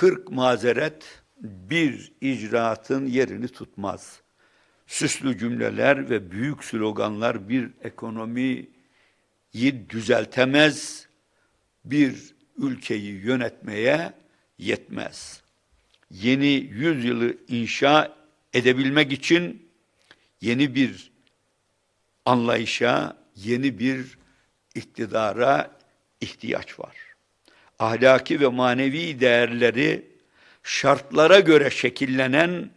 40 mazeret bir icraatın yerini tutmaz. Süslü cümleler ve büyük sloganlar bir ekonomiyi düzeltemez, bir ülkeyi yönetmeye yetmez. Yeni yüzyılı inşa edebilmek için yeni bir anlayışa, yeni bir iktidara ihtiyaç var. Ahlaki ve manevi değerleri şartlara göre şekillenen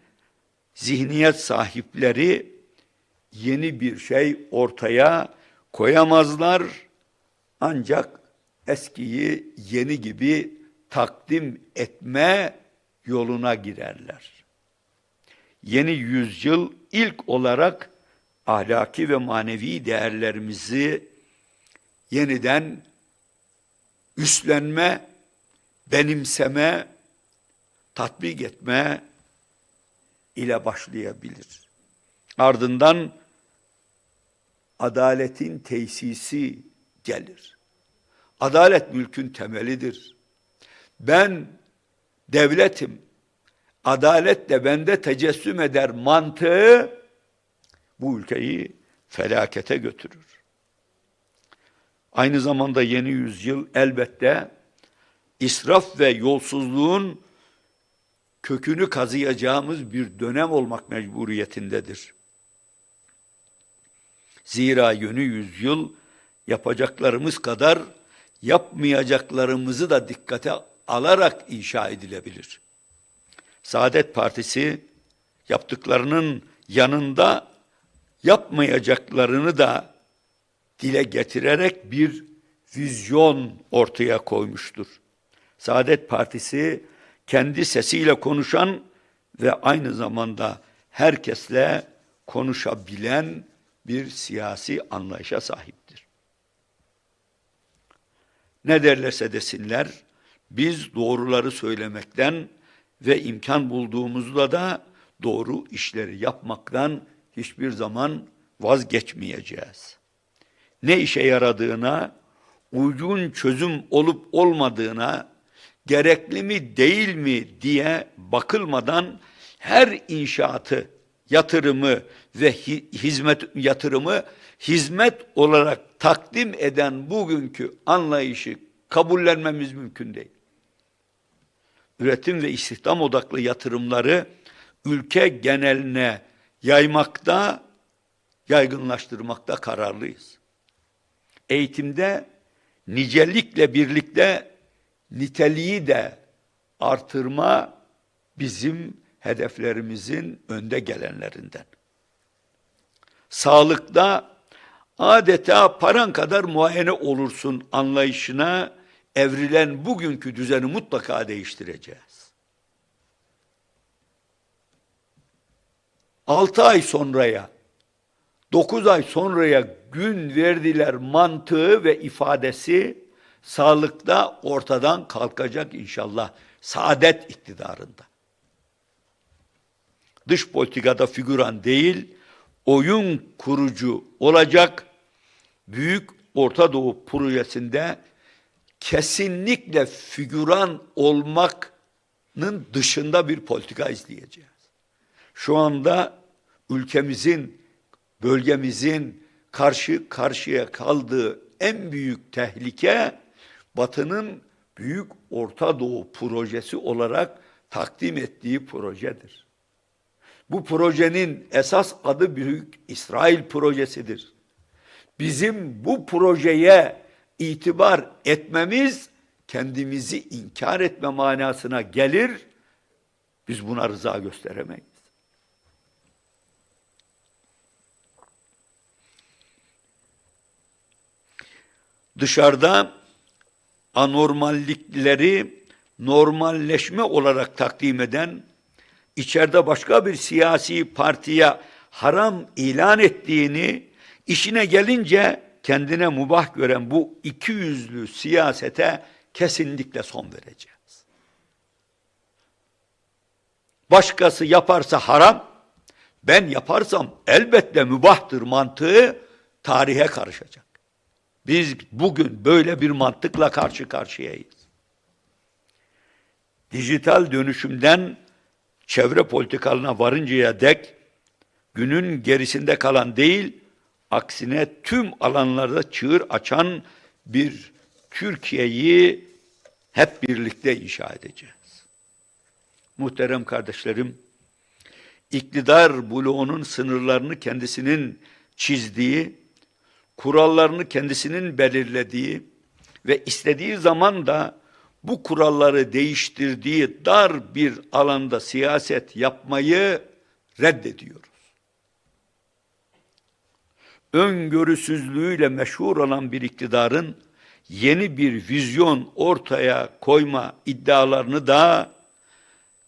zihniyet sahipleri yeni bir şey ortaya koyamazlar. Ancak eskiyi yeni gibi takdim etme yoluna girerler. Yeni yüzyıl ilk olarak ahlaki ve manevi değerlerimizi yeniden üstlenme, benimseme, tatbik etme ile başlayabilir. Ardından adaletin tesisi gelir. Adalet mülkün temelidir. Ben devletim, adalet de bende tecessüm eder mantığı bu ülkeyi felakete götürür. Aynı zamanda yeni yüzyıl elbette israf ve yolsuzluğun kökünü kazıyacağımız bir dönem olmak mecburiyetindedir. Zira yeni yüzyıl yapacaklarımız kadar yapmayacaklarımızı da dikkate alarak inşa edilebilir. Saadet Partisi yaptıklarının yanında yapmayacaklarını da dile getirerek bir vizyon ortaya koymuştur. Saadet Partisi kendi sesiyle konuşan ve aynı zamanda herkesle konuşabilen bir siyasi anlayışa sahiptir. Ne derlerse desinler, biz doğruları söylemekten ve imkan bulduğumuzda da doğru işleri yapmaktan hiçbir zaman vazgeçmeyeceğiz. Ne işe yaradığına, uygun çözüm olup olmadığına, gerekli mi değil mi diye bakılmadan her inşaatı, yatırımı ve hizmet yatırımı hizmet olarak takdim eden bugünkü anlayışı kabullenmemiz mümkün değil. Üretim ve istihdam odaklı yatırımları ülke geneline yaymakta, yaygınlaştırmakta kararlıyız. Eğitimde nicelikle birlikte niteliği de artırma bizim hedeflerimizin önde gelenlerinden. Sağlıkta adeta paran kadar muayene olursun anlayışına evrilen bugünkü düzeni mutlaka değiştireceğiz. Altı ay sonraya, dokuz ay sonraya gün verdiler mantığı ve ifadesi sağlıkta ortadan kalkacak inşallah saadet iktidarında. Dış politikada figüran değil, oyun kurucu olacak Büyük Orta Doğu projesinde kesinlikle figüran olmakın dışında bir politika izleyeceğiz. Şu anda ülkemizin, bölgemizin karşı karşıya kaldığı en büyük tehlike Batı'nın Büyük Orta Doğu projesi olarak takdim ettiği projedir. Bu projenin esas adı Büyük İsrail projesidir. Bizim bu projeye itibar etmemiz kendimizi inkar etme manasına gelir. Biz buna rıza gösteremeyiz. Dışarıda anormallikleri normalleşme olarak takdim eden, içeride başka bir siyasi partiye haram ilan ettiğini, işine gelince kendine mubah gören bu iki yüzlü siyasete kesinlikle son vereceğiz. Başkası yaparsa haram, ben yaparsam elbette mübahtır mantığı tarihe karışacak. Biz bugün böyle bir mantıkla karşı karşıyayız. dijital dönüşümden çevre politikalarına varıncaya dek günün gerisinde kalan değil, aksine tüm alanlarda çığır açan bir Türkiye'yi hep birlikte inşa edeceğiz. Muhterem kardeşlerim, iktidar bloğunun sınırlarını kendisinin çizdiği, kurallarını kendisinin belirlediği ve istediği zaman da bu kuralları değiştirdiği dar bir alanda siyaset yapmayı reddediyoruz. Öngörüsüzlüğüyle meşhur olan bir iktidarın yeni bir vizyon ortaya koyma iddialarını da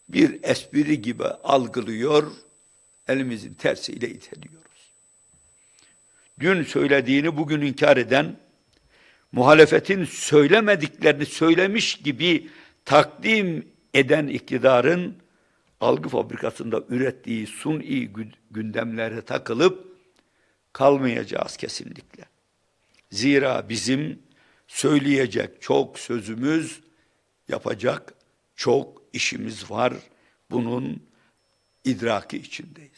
bir espri gibi algılıyor, elimizin tersiyle iteliyoruz. Dün söylediğini bugün inkar eden, muhalefetin söylemediklerini söylemiş gibi takdim eden iktidarın algı fabrikasında ürettiği suni gündemlere takılıp kalmayacağız kesinlikle. Zira bizim söyleyecek çok sözümüz, yapacak çok işimiz var. Bunun idraki içindeyiz.